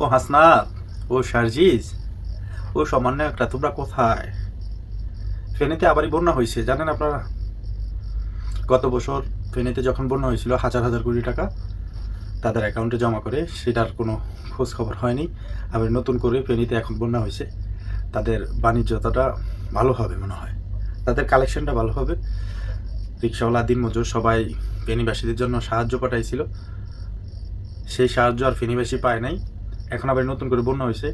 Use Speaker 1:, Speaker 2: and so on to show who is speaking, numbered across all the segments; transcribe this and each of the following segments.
Speaker 1: ও হাসনাত, ও শারজিজ ও সামান্য একটা, তোমরা কোথায়? ফেনীতে আবারই বন্যা হয়েছে, জানেন আপনারা? গত বছর ফেনীতে যখন বন্যা হয়েছিল, হাজার হাজার কোটি টাকা তাদের অ্যাকাউন্টে জমা করে, সেটার কোনো খোঁজ খবর হয়নি। আবার নতুন করে ফেনীতে এখন বন্যা হয়েছে, তাদের বাণিজ্যতাটা ভালো হবে মনে হয়। তাদের কালেকশনটা ভালো হবে। রিক্সাওয়ালা দিন মজুর সবাই ফেনীবাসীদের জন্য সাহায্য পাঠাইছিল। সেই সাহায্য আর ফেনীবাসী পায় নাই। এখন আবার নতুন করে বন্যা হয়েছে।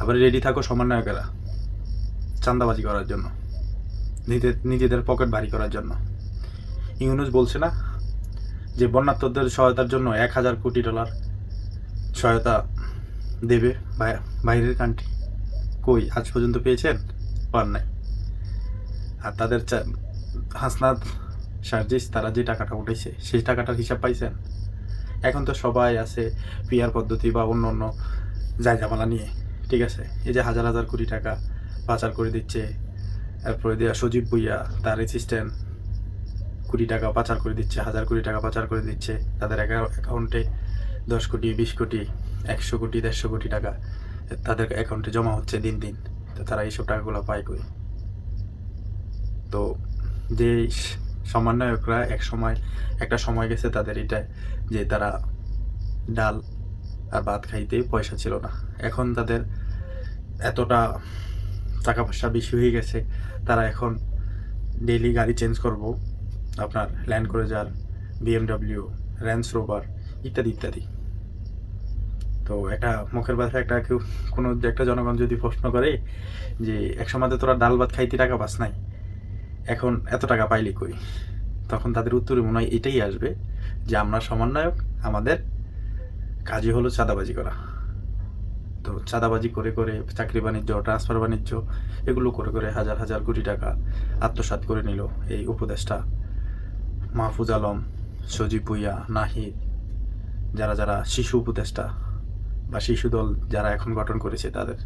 Speaker 1: আবার রেডি থাকো সমন্বয়কেরা চান্দাবাজি করার জন্য, নিজেদের নিজেদের পকেট ভারী করার জন্য। ইউনুস বলছে না যে বন্যার্থদের সহায়তার জন্য এক হাজার কোটি ডলার সহায়তা দেবে বাইরের কান্ট্রি কই, আজ পর্যন্ত পেয়েছেন? পান নাই। আর তাদের হাসনাত সার্জিস তারা যে টাকাটা উঠেছে সেই টাকাটার হিসাব পাইছেন? এখন তো সবাই আছে পিয়ার পদ্ধতি বা অন্য অন্য জায়গামালা নিয়ে, ঠিক আছে? এই যে হাজার হাজার কোটি টাকা পাচার করে দিচ্ছে তারপরে দেওয়া সজীব ভুইয়া, তার অ্যাসিস্ট্যান্ট কোটি টাকা পাচার করে দিচ্ছে, হাজার কোটি টাকা পাচার করে দিচ্ছে, তাদের অ্যাকাউন্টে দশ কোটি, বিশ কোটি, একশো কোটি, দেড়শো কোটি টাকা তাদের অ্যাকাউন্টে জমা হচ্ছে দিন দিন। তো তারা এইসব টাকাগুলো পায় কই? তো যে সমন্বয়করা এক সময়, একটা সময় গেছে তাদের এটা যে তারা ডাল আর ভাত খাইতে পয়সা ছিল না। এখন তাদের এতটা টাকা পয়সা বেশি হয়ে গেছে, তারা এখন ডেইলি গাড়ি চেঞ্জ করব, আপনার Land Cruiser BMW Range Rover ইত্যাদি ইত্যাদি। তো একটা মুখের কথা একটা কেউ কোনো একটা জনগণ যদি প্রশ্ন করে যে এক সময় তোরা ডাল ভাত খাইতে টাকা পাস নাই এখন এত টাকা পাইলি কই? তখন তাদের উত্তরে মনে হয় এটাই আসবে যে আমরা সমন্বয়ক, আমাদের কাজই হলো চাঁদাবাজি করা। তো চাঁদাবাজি করে করে চাকরি বাণিজ্য ট্রান্সফার বাণিজ্য এগুলো করে করে হাজার হাজার কোটি টাকা আত্মসাৎ করে নিল এই উপদেষ্টা মাহফুজ আলম, সজীব ভুইয়া, নাহিদ, যারা যারা শিশু উপদেষ্টা বা শিশু দল যারা এখন গঠন করেছে তাদের।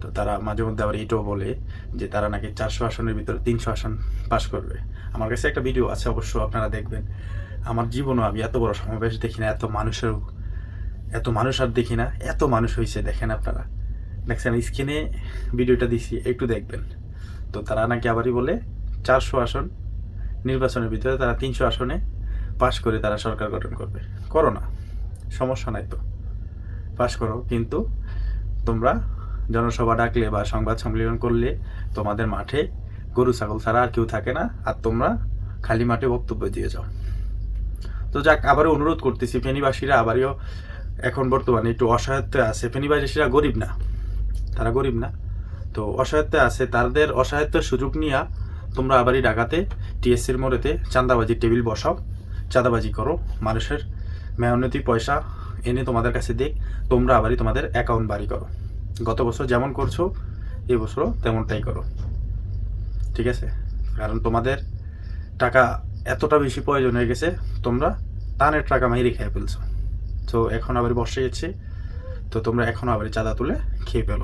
Speaker 1: তো তারা মাঝে মধ্যে আবার এটাও বলে যে তারা নাকি চারশো আসনের ভিতরে তিনশো আসন পাশ করবে। আমার কাছে একটা ভিডিও আছে, অবশ্য আপনারা দেখবেন। আমার জীবনও আমি এত বড় সমাবেশ দেখি না, এত মানুষের, এত মানুষ আর দেখি না, এত মানুষ হয়েছে দেখেন আপনারা। দেখছেন, স্ক্রিনে ভিডিওটা দিছি, একটু দেখবেন। তো তারা নাকি আবারই বলে, চারশো আসন নির্বাচনের ভিতরে তারা তিনশো আসনে পাশ করে তারা সরকার গঠন করবে। করো না, সমস্যা নাই তো। পাশ করো, কিন্তু তোমরা জনসভা ডাকলে বা সংবাদ সম্মেলন করলে তোমাদের মাঠে গরু, ছাগল ছাড়া আর কেউ থাকে না। আর তোমরা খালি মাঠে বক্তব্য দিয়ে যাও। তো যাক, আবারও অনুরোধ করতেছি, ফেনীবাসীরা আবারও এখন বর্তমানে একটু অসহায়ত্বে আছে। ফেনীবাসীরা গরিব না, তারা গরিব না। তো অসহায়ত্বে আছে, তাদের অসহায়ত্বের সুযোগ নিয়ে তোমরা আবারই ডাকাতে টিএসসির মোড়েতে চাঁদাবাজির টেবিল বসাও, চাঁদাবাজি করো, মানুষের মেহনতি পয়সা এনে তোমাদের কাছে দেখ তোমরা আবারই তোমাদের অ্যাকাউন্ট বাড়ি করো। গত বছর যেমন করছ, এই বছরও তেমনটাই করো। ঠিক আছে? কারণ তোমাদের টাকা এতটা বেশি প্রয়োজন হয়ে গেছে, তোমরা তানের টাকা মাইরে খেয়ে ফেলছো। তো এখন আবার বসে গেছে তো তোমরা এখন আবার চাঁদা তুলে খেয়ে পেল